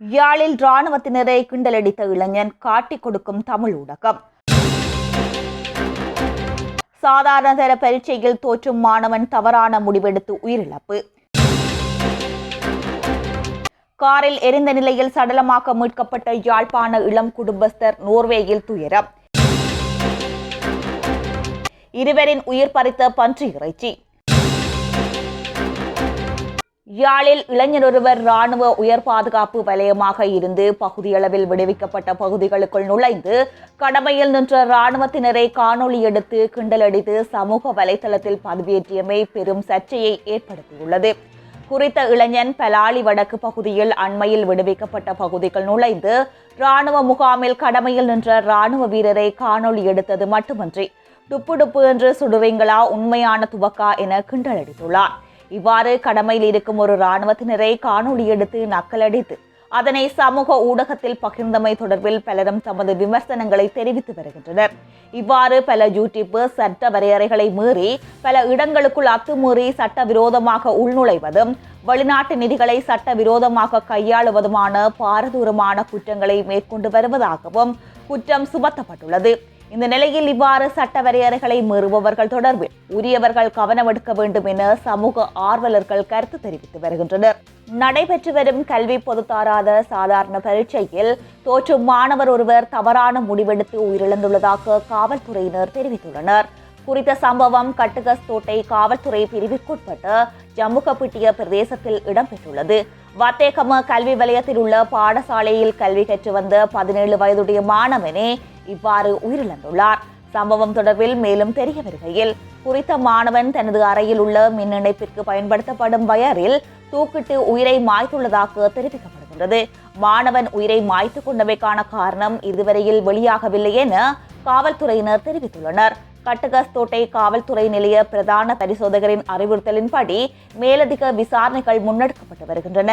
யாழில் இராணுவத்தினரை கிண்டலடித்த இளைஞன் காட்டிக் கொடுக்கும் தமிழ் ஊடகம். சாதாரண தர பரீட்சையில் தோற்றும் மாணவன் தவறான முடிவெடுத்து உயிரிழப்பு. காரில் எரிந்த நிலையில் சடலமாக மீட்கப்பட்ட யாழ்ப்பாண இளம் குடும்பஸ்தர் நோர்வேயில் துயரம். இருவரின் உயிர் பறித்த பன்றி இறைச்சி. யாழில் இளைஞர் ஒருவர் ராணுவ உயர் பாதுகாப்பு வலயமாக இருந்து பகுதியளவில் விடுவிக்கப்பட்ட பகுதிகளுக்குள் நுழைந்து கடமையில் நின்ற ராணுவத்தினரை காணொளி எடுத்து கிண்டலடித்து சமூக வலைதளத்தில் பதிவேற்றியமை பெரும் சர்ச்சையை ஏற்படுத்தியுள்ளது. குறித்த இளைஞன் பலாலி வடக்கு பகுதியில் அண்மையில் விடுவிக்கப்பட்ட பகுதிகள் நுழைந்து ராணுவ முகாமில் கடமையில் நின்ற ராணுவ வீரரை காணொளி எடுத்தது மட்டுமன்றி டுப்பு டுப்பு என்று சுடுவீங்களா உண்மையான துவக்கா என கிண்டலடித்துள்ளார் இவ்வாறு கடமையில் இருக்கும் ஒரு இராணுவத்தினரை காணொலி எடுத்து நக்கலடித்து அதனை சமூக ஊடகத்தில் பகிர்ந்தமை தொடர்பில் பலரும் தமது விமர்சனங்களை தெரிவித்து வருகின்றனர். இவ்வாறு பல யூடியூப்பு சட்ட வரையறைகளை மீறி பல இடங்களுக்குள் அத்துமீறி சட்டவிரோதமாக உள்நுழைவதும் வெளிநாட்டு நிதிகளை சட்டவிரோதமாக கையாளுவதுமான பாரதூரமான குற்றங்களை மேற்கொண்டு வருவதாகவும் குற்றம் சுமத்தப்பட்டுள்ளது. இந்த நிலையில் இவ்வாறு சட்ட வரையறைகளை மீறுபவர்கள் தொடர்பில் உரியவர்கள் கவனம் எடுக்க வேண்டும் என சமூக ஆர்வலர்கள் கருத்து தெரிவித்து வருகின்றனர். நடைபெற்று வரும் கல்வி பொதுத்தாராத சாதாரண பரீட்சையில் தோற்றும் மாணவர் ஒருவர் தவறான முடிவெடுத்து உயிரிழந்துள்ளதாக காவல்துறையினர் தெரிவித்துள்ளனர். குறித்த சம்பவம் கட்டுகஸ்தோட்டை காவல்துறை பிரிவிற்குட்பட்ட ஜம்முகப்பிட்டிய பிரதேசத்தில் இடம்பெற்றுள்ளது. வத்தேகம கல்வி வலயத்தில் உள்ள பாடசாலையில் கல்வி கற்று வந்த பதினேழு வயதுடைய மாணவனே இவ்வாறு உயிரிழந்துள்ளார். சம்பவம் தொடர்பில் மேலும் தெரிய வருகையில் குறித்த மாணவன் தனது அறையில் உள்ள மின் இணைப்பிற்கு பயன்படுத்தப்படும் வயரில் தூக்கிட்டு உயிரை மாய்த்துள்ளதாக தெரிவிக்கப்படுகின்றது. மாணவன் உயிரை மாய்த்து கொண்டமைக்கான காரணம் இதுவரையில் வெளியாகவில்லை என காவல்துறையினர் தெரிவித்துள்ளனர். கட்டுகஸ்தோட்டை காவல்துறை நிலைய பிரதான பரிசோதகரின் அறிவுறுத்தலின்படி மேலதிக விசாரணைகள் முன்னெடுக்கப்பட்டு வருகின்றன.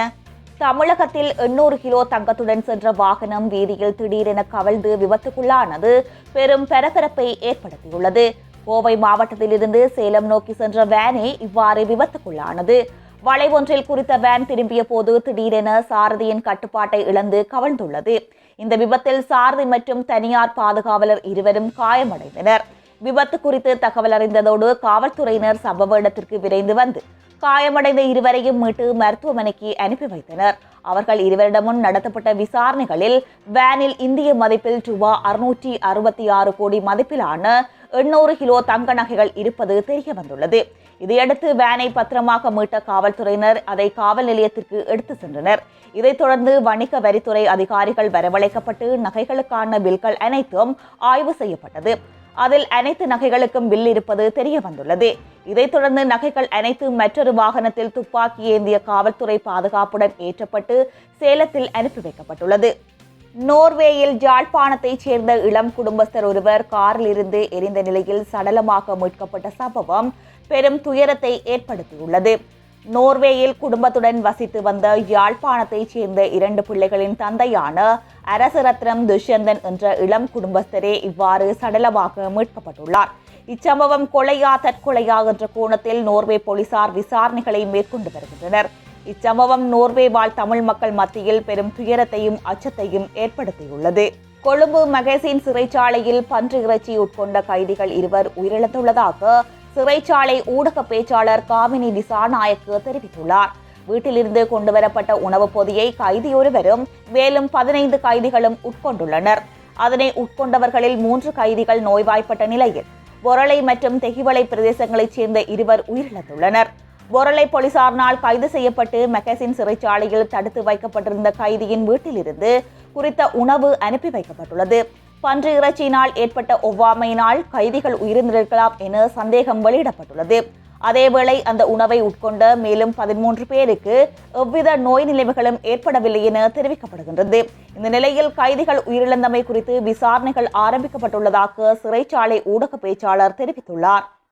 தமிழகத்தில் எண்ணூறு கிலோ தங்கத்துடன் சென்ற வாகனம் வீதியில் திடீரென கவிழ்ந்து விபத்துக்குள்ளானது பெரும் பரபரப்பை ஏற்படுத்தியுள்ளது. கோவை மாவட்டத்திலிருந்து சேலம் நோக்கி சென்ற வேனே இவ்வாறு விபத்துக்குள்ளானது. வளைவொன்றில் குறித்த வேன் திரும்பிய போது திடீரென சாரதியின் கட்டுப்பாட்டை இழந்து கவிழ்ந்துள்ளது. இந்த விபத்தில் சாரதி மற்றும் தனியார் பாதுகாவலர் இருவரும் காயமடைந்தனர். விபத்து குறித்து தகவல் அறிந்ததோடு காவல்துறையினர் சம்பவ இடத்திற்கு விரைந்து வந்து காயமடைந்த இருவரையும் மீட்டு மருத்துவமனைக்கு அனுப்பி வைத்தனர். அவர்கள் இருவரிடமும் நடத்தப்பட்ட விசாரணைகளில் வேனில் இந்திய மதிப்பில் ரூபா அறுநூற்றி அறுபத்தி ஆறு கோடி மதிப்பிலான எண்ணூறு கிலோ தங்க நகைகள் இருப்பது தெரிய வந்துள்ளது. இதையடுத்து வேனை பத்திரமாக மீட்ட காவல்துறையினர் அதை காவல் நிலையத்திற்கு எடுத்து சென்றனர். இதைத் தொடர்ந்து வணிக வரித்துறை அதிகாரிகள் வரவழைக்கப்பட்டு நகைகளுக்கான பில்கள் அனைத்தும் ஆய்வு செய்யப்பட்டது. அதில் அனைத்து நகைகளுக்கும் பில் இருப்பது தெரிய வந்துள்ளது. இதைத் தொடர்ந்து நகைகள் அனைத்து மற்றொரு வாகனத்தில் துப்பாக்கி ஏந்திய காவல்துறை பாதுகாப்புடன் ஏற்றப்பட்டு சேலத்தில் அனுப்பி வைக்கப்பட்டுள்ளது. நோர்வேயில் ஜாழ்ப்பாணத்தைச் சேர்ந்த இளம் குடும்பஸ்தர் ஒருவர் காரில் இருந்து எரிந்த நிலையில் சடலமாக மீட்கப்பட்ட சம்பவம் பெரும் துயரத்தை ஏற்படுத்தியுள்ளது. நோர்வேயில் குடும்பத்துடன் வசித்து வந்த யாழ்ப்பாணத்தைச் சேர்ந்த இரண்டு பிள்ளைகளின் தந்தையான அரசரத்னம் துஷ்யந்தன் என்ற இளம் குடும்பஸ்தரே இவ்வாறு சடலமாக மீட்கப்பட்டுள்ளார். இச்சம்பவம் கொலையா தற்கொலையா என்ற கோணத்தில் நோர்வே போலீசார் விசாரணைகளை மேற்கொண்டு வருகின்றனர். இச்சம்பவம் நோர்வே வாழ் தமிழ் மக்கள் மத்தியில் பெரும் துயரத்தையும் அச்சத்தையும் ஏற்படுத்தியுள்ளது. கொழும்பு மகேசின் சிறைச்சாலையில் பன்று இறைச்சி உட்கொண்ட கைதிகள் இருவர் உயிரிழந்துள்ளதாக சிறைச்சாலை ஊடக பேச்சாளர் காமினி திசாநாயக்கு தெரிவித்துள்ளார். வீட்டிலிருந்து கொண்டுவரப்பட்ட உணவுப் பொதியை கைதி ஒருவரும் மேலும் பதினைந்து கைதிகளும் உட்கொண்டுள்ளனர். அதனை உட்கொண்டவர்களில் மூன்று கைதிகள் நோய்வாய்ப்பட்ட நிலையில். பொரளை மற்றும் தெகிவளை பிரதேசங்களைச் சேர்ந்த இருவர் உயிரிழந்துள்ளனர். பொரளை போலீசாரினால் கைது செய்யப்பட்டு மெகசின் சிறைச்சாலையில் தடுத்து வைக்கப்பட்டிருந்த கைதியின் வீட்டிலிருந்து குறித்த உணவு அனுப்பி வைக்கப்பட்டுள்ளது. பன்று இறைச்சியினால் ஏற்பட்ட ஒவ்வாமையினால் கைதிகள் உயிரிழந்திருக்கலாம் என சந்தேகம் வெளியிடப்பட்டுள்ளது. அதேவேளை அந்த உணவை உட்கொண்ட மேலும் பதிமூன்று பேருக்கு எவ்வித நோய் நிலைமைகளும் ஏற்படவில்லை என தெரிவிக்கப்படுகின்றது. இந்த நிலையில் கைதிகள் உயிரிழந்தமை குறித்து விசாரணைகள் ஆரம்பிக்கப்பட்டுள்ளதாக சிறைச்சாலை ஊடக பேச்சாளர் தெரிவித்துள்ளார்.